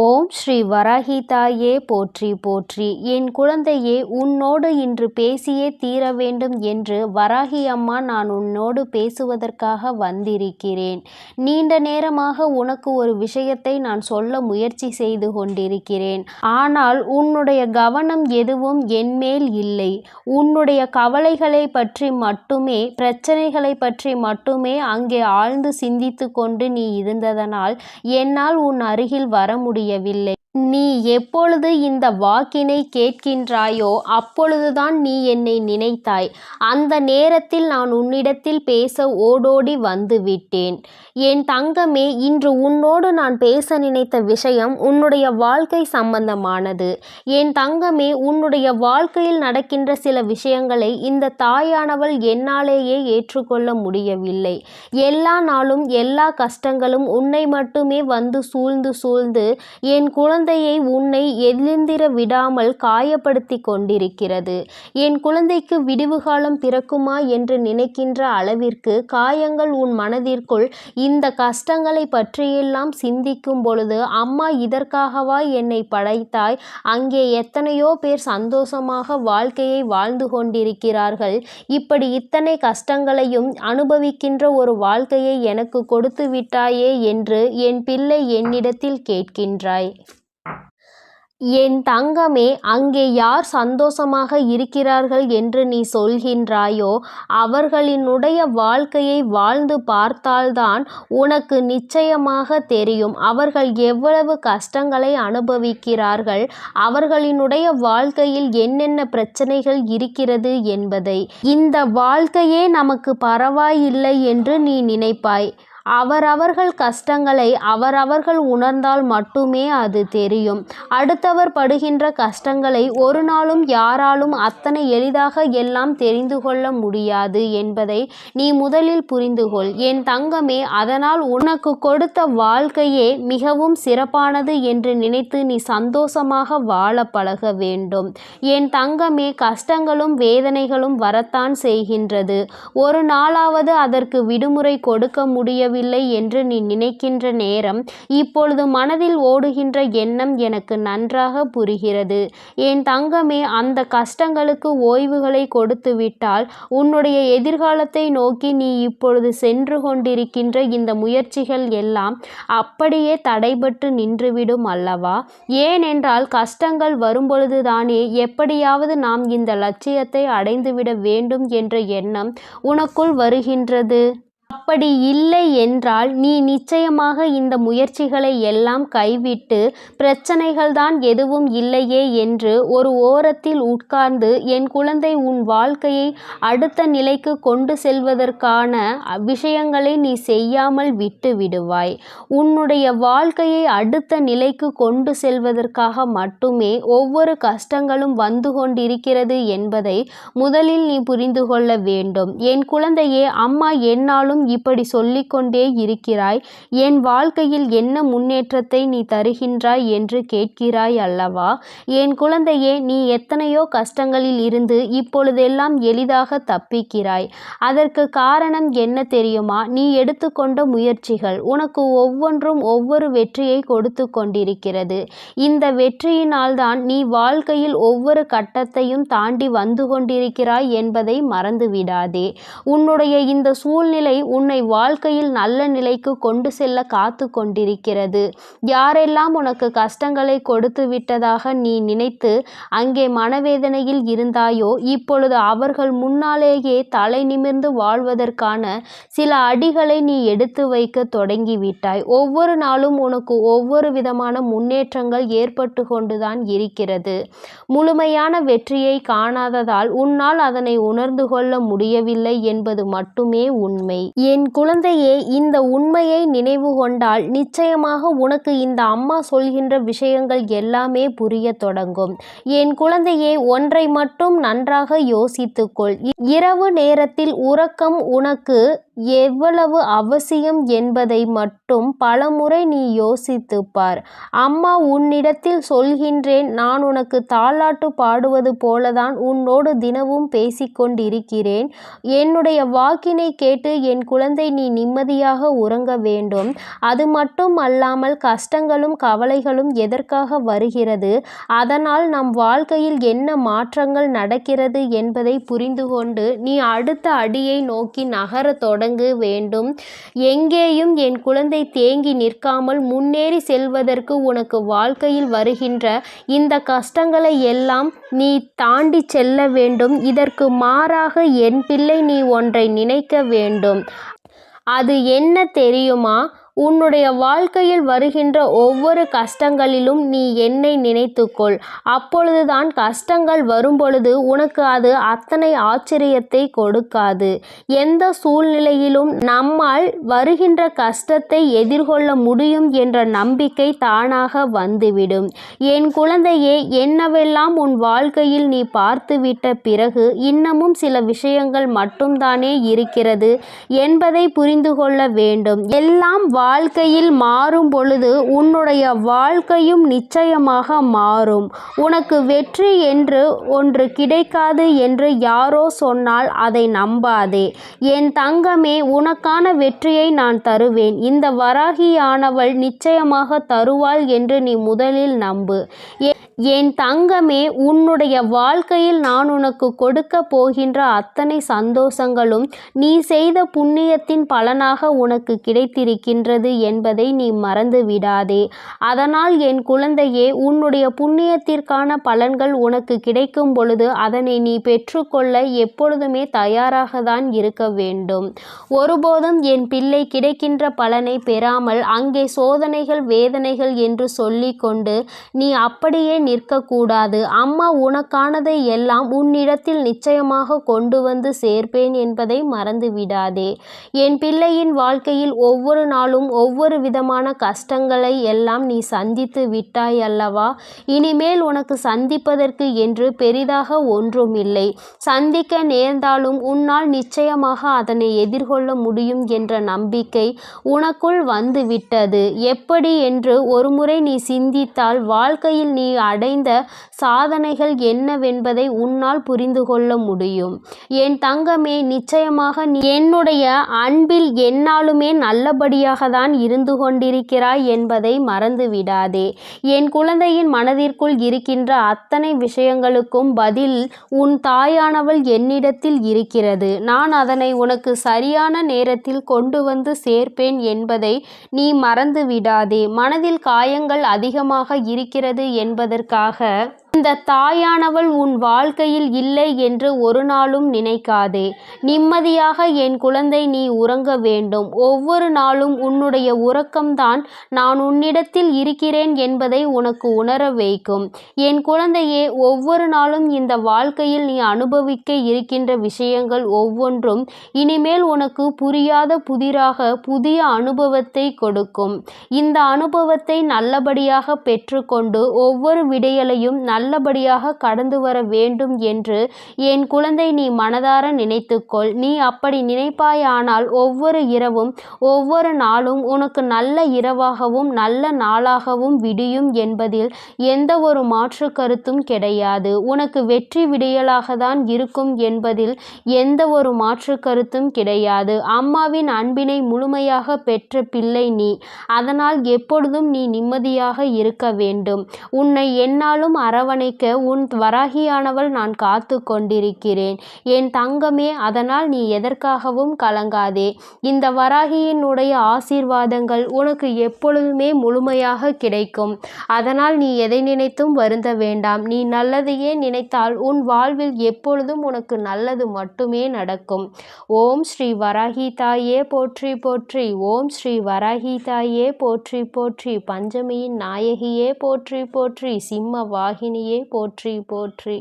ஓம் ஸ்ரீ வராகிதாயே போற்றி போற்றி. என் குழந்தையே உன்னோடு இன்று பேசியே தீர வேண்டும் என்று வராகி அம்மா நான் உன்னோடு பேசுவதற்காக வந்திருக்கிறேன். நீண்ட நேரமாக உனக்கு ஒரு விஷயத்தை நான் சொல்ல முயற்சி செய்து கொண்டிருக்கிறேன். ஆனால் உன்னுடைய கவனம் எதுவும் என்மேல் இல்லை. உன்னுடைய கவலைகளை பற்றி மட்டுமே பிரச்சனைகளை பற்றி மட்டுமே அங்கே ஆழ்ந்து சிந்தித்து கொண்டு நீ இருந்ததனால் என்னால் உன் அருகில் வர முடியும் የቢለይ நீ எப்பொழுது இந்த வாக்கினை கேட்கின்றாயோ அப்பொழுதுதான் நீ என்னை நினைத்தாய். அந்த நேரத்தில் நான் உன்னிடத்தில் பேச ஓடோடி வந்து விட்டேன் என் தங்கமே இன்று உன்னோடு நான் பேச நினைத்த விஷயம் உன்னுடைய வாழ்க்கை சம்பந்தமானது. என் தங்கமே உன்னுடைய வாழ்க்கையில் நடக்கின்ற சில விஷயங்களை இந்த தாயானவள் என்னாலேயே ஏற்றுக்கொள்ள முடியவில்லை. எல்லா நாளும் எல்லா கஷ்டங்களும் உன்னை மட்டுமே வந்து சூழ்ந்து சூழ்ந்து என் குழந்தை குழந்தையை உன்னை எழுந்திர விடாமல் காயப்படுத்தி கொண்டிருக்கிறது. என் குழந்தைக்கு விடிவு காலம் பிறக்குமா என்று நினைக்கின்ற அளவிற்கு காயங்கள் உன் மனதிற்குள் இந்த கஷ்டங்களை பற்றியெல்லாம் சிந்திக்கும் பொழுது அம்மா இதற்காகவா என்னை படைத்தாய்? அங்கே எத்தனையோ பேர் சந்தோஷமாக வாழ்க்கையை வாழ்ந்து கொண்டிருக்கிறார்கள். இப்படி இத்தனை கஷ்டங்களையும் அனுபவிக்கின்ற ஒரு வாழ்க்கையை எனக்கு கொடுத்து விட்டாயே என்று என் பிள்ளை என்னிடத்தில் கேட்கின்றாய். என் தங்கமே அங்கே யார் சந்தோஷமாக இருக்கிறார்கள் என்று நீ சொல்கின்றாயோ அவர்களினுடைய வாழ்க்கையை வாழ்ந்து பார்த்தால்தான் உனக்கு நிச்சயமாக தெரியும். அவர்கள் எவ்வளவு கஷ்டங்களை அனுபவிக்கிறார்கள் அவர்களினுடைய வாழ்க்கையில் என்னென்ன பிரச்சனைகள் இருக்கிறது என்பதை. இந்த வாழ்க்கையே நமக்கு பரவாயில்லை என்று நீ நினைப்பாய். அவரவர்கள் கஷ்டங்களை அவரவர்கள் உணர்ந்தால் மட்டுமே அது தெரியும். அடுத்தவர் படுகின்ற கஷ்டங்களை ஒரு நாளும் யாராலும் அத்தனை எளிதாக எல்லாம் தெரிந்து கொள்ள முடியாது என்பதை நீ முதலில் புரிந்து கொள். என் தங்கமே அதனால் உனக்கு கொடுத்த வாழ்க்கையே மிகவும் சிறப்பானது என்று நினைத்து நீ சந்தோஷமாக வாழ பழக வேண்டும். என் தங்கமே கஷ்டங்களும் வேதனைகளும் வரத்தான் செய்கின்றது. ஒரு நாளாவது அதற்கு விடுமுறை கொடுக்க முடியவில்லை. முடியவில்லை என்று நீ நினைக்கின்ற நேரம் இப்பொழுது மனதில் ஓடுகின்ற எண்ணம் எனக்கு நன்றாக புரிகிறது. என் தங்கமே அந்த கஷ்டங்களுக்கு ஓய்வுகளை கொடுத்து விட்டால் உன்னுடைய எதிர்காலத்தை நோக்கி நீ இப்பொழுது சென்று கொண்டிருக்கின்ற இந்த முயற்சிகள் எல்லாம் அப்படியே தடைபட்டு நின்றுவிடும் அல்லவா? ஏனென்றால் கஷ்டங்கள் வரும்பொழுதுதானே எப்படியாவது நாம் இந்த லட்சியத்தை அடைந்துவிட வேண்டும் என்ற எண்ணம் உனக்குள் வருகின்றது. அப்படி இல்லை என்றால் நீ நிச்சயமாக இந்த முயற்சிகளை எல்லாம் கைவிட்டு பிரச்சனைகள்தான் எதுவும் இல்லையே என்று ஒரு ஓரத்தில் உட்கார்ந்து என் குழந்தை உன் வாழ்க்கையை அடுத்த நிலைக்கு கொண்டு செல்வதற்கான விஷயங்களை நீ செய்யாமல் விட்டு விடுவாய். உன்னுடைய வாழ்க்கையை அடுத்த நிலைக்கு கொண்டு செல்வதற்காக மட்டுமே ஒவ்வொரு கஷ்டங்களும் வந்து கொண்டிருக்கிறது என்பதை முதலில் நீ புரிந்து கொள்ள வேண்டும். என் குழந்தையே அம்மா என்னாலும் நாளும் இப்படி சொல்லிக்கொண்டே இருக்கிறாய். என் வாழ்க்கையில் என்ன முன்னேற்றத்தை நீ தருகின்றாய் என்று கேட்கிறாய் அல்லவா? என் குழந்தையே நீ எத்தனையோ கஷ்டங்களில் இருந்து இப்பொழுதெல்லாம் எளிதாக தப்பிக்கிறாய். அதற்கு காரணம் என்ன தெரியுமா? நீ எடுத்துக்கொண்ட முயற்சிகள் உனக்கு ஒவ்வொன்றும் ஒவ்வொரு வெற்றியை கொடுத்து கொண்டிருக்கிறது. இந்த வெற்றியினால்தான் நீ வாழ்க்கையில் ஒவ்வொரு கட்டத்தையும் தாண்டி வந்து கொண்டிருக்கிறாய் என்பதை மறந்துவிடாதே. உன்னுடைய இந்த சூழ்நிலை உன்னை வாழ்க்கையில் நல்ல நிலைக்கு கொண்டு செல்ல காத்து கொண்டிருக்கிறது. யாரெல்லாம் உனக்கு கஷ்டங்களை கொடுத்து விட்டதாக நீ நினைத்து அங்கே மனவேதனையில் இருந்தாயோ இப்பொழுது அவர்கள் முன்னாலேயே தலை நிமிர்ந்து வாழ்வதற்கான சில அடிகளை நீ எடுத்து வைக்க தொடங்கிவிட்டாய். ஒவ்வொரு நாளும் உனக்கு ஒவ்வொரு விதமான முன்னேற்றங்கள் ஏற்பட்டு கொண்டுதான் இருக்கிறது. முழுமையான வெற்றியை காணாததால் உன்னால் அதனை உணர்ந்து கொள்ள முடியவில்லை என்பது மட்டுமே உண்மை. என் குழந்தையே இந்த உண்மையை நினைவு கொண்டால் நிச்சயமாக உனக்கு இந்த அம்மா சொல்கின்ற விஷயங்கள் எல்லாமே புரிய தொடங்கும். என் குழந்தையே ஒன்றை மட்டும் நன்றாக யோசித்துக்கொள். இரவு நேரத்தில் உறக்கம் உனக்கு எவ்வளவு அவசியம் என்பதை மட்டும் பலமுறை நீ யோசித்து பார். அம்மா உன்னிடத்தில் சொல்கின்றேன் நான் உனக்கு தாளாட்டு பாடுவது போலதான் உன்னோடு தினமும் பேசிக்கொண்டிருக்கிறேன். என்னுடைய வாக்கினைக் கேட்டு என் குழந்தை நீ நிம்மதியாக உறங்க வேண்டும். அது மட்டும் அல்லாமல் கஷ்டங்களும் கவலைகளும் எதற்காக வருகிறது அதனால் நம் வாழ்க்கையில் என்ன மாற்றங்கள் நடக்கிறது என்பதை புரிந்து கொண்டு நீ அடுத்த அடியை நோக்கி நகரத் தொடங்க வேண்டும். எங்கேயும் என் குழந்தை தேங்கி நிற்காமல் முன்னேறி செல்வதற்கு உனக்கு வாழ்க்கையில் வருகின்ற இந்த கஷ்டங்களை எல்லாம் நீ தாண்டிச் செல்ல வேண்டும். இதற்கு மாறாக என் பிள்ளை நீ ஒன்றை நினைக்க வேண்டும். அது என்ன தெரியுமா? உன்னுடைய வாழ்க்கையில் வருகின்ற ஒவ்வொரு கஷ்டங்களிலும் நீ என்னை நினைத்துக்கொள். அப்பொழுதுதான் கஷ்டங்கள் வரும்பொழுது உனக்கு அது அத்தனை ஆச்சரியத்தை கொடுக்காது. எந்த சூழ்நிலையிலும் நம்மால் வருகின்ற கஷ்டத்தை எதிர்கொள்ள முடியும் என்ற நம்பிக்கை தானாக வந்துவிடும். என் குழந்தையே என்னவெல்லாம் உன் வாழ்க்கையில் நீ பார்த்துவிட்ட பிறகு இன்னமும் சில விஷயங்கள் மட்டும்தானே இருக்கிறது என்பதை புரிந்து கொள்ள வேண்டும். எல்லாம் வா வாழ்க்கையில் மாறும் பொழுது உன்னுடைய வாழ்க்கையும் நிச்சயமாக மாறும். உனக்கு வெற்றி என்று ஒன்று கிடைக்காது என்று யாரோ சொன்னால் அதை நம்பாதே. என் தங்கமே உனக்கான வெற்றியை நான் தருவேன். இந்த வராகியானவள் நிச்சயமாக தருவாள் என்று நீ முதலில் நம்பு. என் தங்கமே உன்னுடைய வாழ்க்கையில் நான் உனக்கு கொடுக்கப் போகின்ற அத்தனை சந்தோஷங்களும் நீ செய்த புண்ணியத்தின் பலனாக உனக்கு கிடைத்திருக்கின்றது என்பதை நீ மறந்து விடாதே. அதனால் என் குழந்தையே உன்னுடைய புண்ணியத்திற்கான பலன்கள் உனக்கு கிடைக்கும் பொழுது அதனை நீ பெற்றுக்கொள்ள எப்பொழுதுமே தயாராக தான் இருக்க வேண்டும். ஒருபோதும் என் பிள்ளை கிடைக்கின்ற பலனை பெறாமல் அங்கே சோதனைகள் வேதனைகள் என்று சொல்லிக்கொண்டு நீ அப்படியே நிற்கக்கூடாது. அம்மா உனக்கானதை எல்லாம் உன்னிடத்தில் நிச்சயமாக கொண்டு வந்து சேர்ப்பேன் என்பதை மறந்து விடாதே. என் பிள்ளையின் வாழ்க்கையில் ஒவ்வொரு நாளும் ஒவ்வொரு விதமான கஷ்டங்களை எல்லாம் நீ சந்தித்து விட்டாய் அல்லவா? இனிமேல் உனக்கு சந்திப்பதற்கு என்று பெரிதாக ஒன்றுமில்லை. சந்திக்க நேர்ந்தாலும் உன்னால் நிச்சயமாக அதனை எதிர்கொள்ள முடியும் என்ற நம்பிக்கை உனக்குள் வந்து விட்டது. எப்படி என்று ஒருமுறை நீ சிந்தித்தால் வாழ்க்கையில் நீ அடைந்த சாதனைகள் என்னவென்பதை உன்னால் புரிந்து கொள்ள முடியும். என் தங்கமே நிச்சயமாக நீ என்னுடைய அன்பில் எண்ணாலுமே நல்லபடியாக தான் இருந்து கொண்டிருக்கிறாய் என்பதை மறந்து விடாதே. என் குழந்தையின் மனதிற்குள் இருக்கின்ற அத்தனை விஷயங்களுக்கும் பதில் உன் தாயானவள் என்னிடத்தில் இருக்கிறது. நான் அதனை உனக்கு சரியான நேரத்தில் கொண்டு வந்து சேர்ப்பேன் என்பதை நீ மறந்து விடாதே. மனதில் காயங்கள் அதிகமாக இருக்கிறது என்பதற்கு என்பதற்காக இந்த தாயானவள் உன் வாழ்க்கையில் இல்லை என்று ஒரு நாளும் நினைக்காதே. நிம்மதியாக என் குழந்தை நீ உறங்க வேண்டும். ஒவ்வொரு நாளும் உன்னுடைய உறக்கம்தான் நான் உன்னிடத்தில் இருக்கிறேன் என்பதை உனக்கு உணர வைக்கும். என் குழந்தையே ஒவ்வொரு நாளும் இந்த வாழ்க்கையில் நீ அனுபவிக்க இருக்கின்ற விஷயங்கள் ஒவ்வொன்றும் இனிமேல் உனக்கு புரியாத புதிராக புதிய அனுபவத்தை கொடுக்கும். இந்த அனுபவத்தை நல்லபடியாக பெற்றுக்கொண்டு ஒவ்வொரு விடியலையும் நல்லபடியாக கடந்து வர வேண்டும் என்று என் குழந்தை நீ மனதார நினைத்துக்கொள். நீ அப்படி நினைப்பாயானால் ஒவ்வொரு இரவும் ஒவ்வொரு நாளும் உனக்கு நல்ல இரவாகவும் நல்ல நாளாகவும் விடியும் என்பதில் எந்த ஒரு மாற்றுக் கருத்தும் கிடையாது. உனக்கு வெற்றி விடியலாக தான் இருக்கும் என்பதில் எந்த ஒரு மாற்றுக் கருத்தும் கிடையாது. அம்மாவின் அன்பினை முழுமையாக பெற்ற பிள்ளை நீ. அதனால் எப்பொழுதும் நீ நிம்மதியாக இருக்க வேண்டும். உன்னை எந்நாளும் அரவணைக்க உன் வராகியானவள் நான் காத்து கொண்டிருக்கிறேன். என் தங்கமே அதனால் நீ எதற்காகவும் கலங்காதே. இந்த வராகியினுடைய ஆசீர்வாதங்கள் உனக்கு எப்பொழுதுமே முழுமையாக கிடைக்கும். அதனால் நீ எதை நினைத்தும் வருந்த வேண்டாம். நீ நல்லதையே நினைத்தால் உன் வாழ்வில் எப்பொழுதும் உனக்கு நல்லது மட்டுமே நடக்கும். ஓம் ஸ்ரீ வராகி தாயே போற்றி போற்றி ஓம் ஸ்ரீ வராகி தாயே போற்றி போற்றி பஞ்சமியின் நாயகியே போற்றி போற்றி சிம்ம வாகினி வாகினியே போற்றி போற்றி.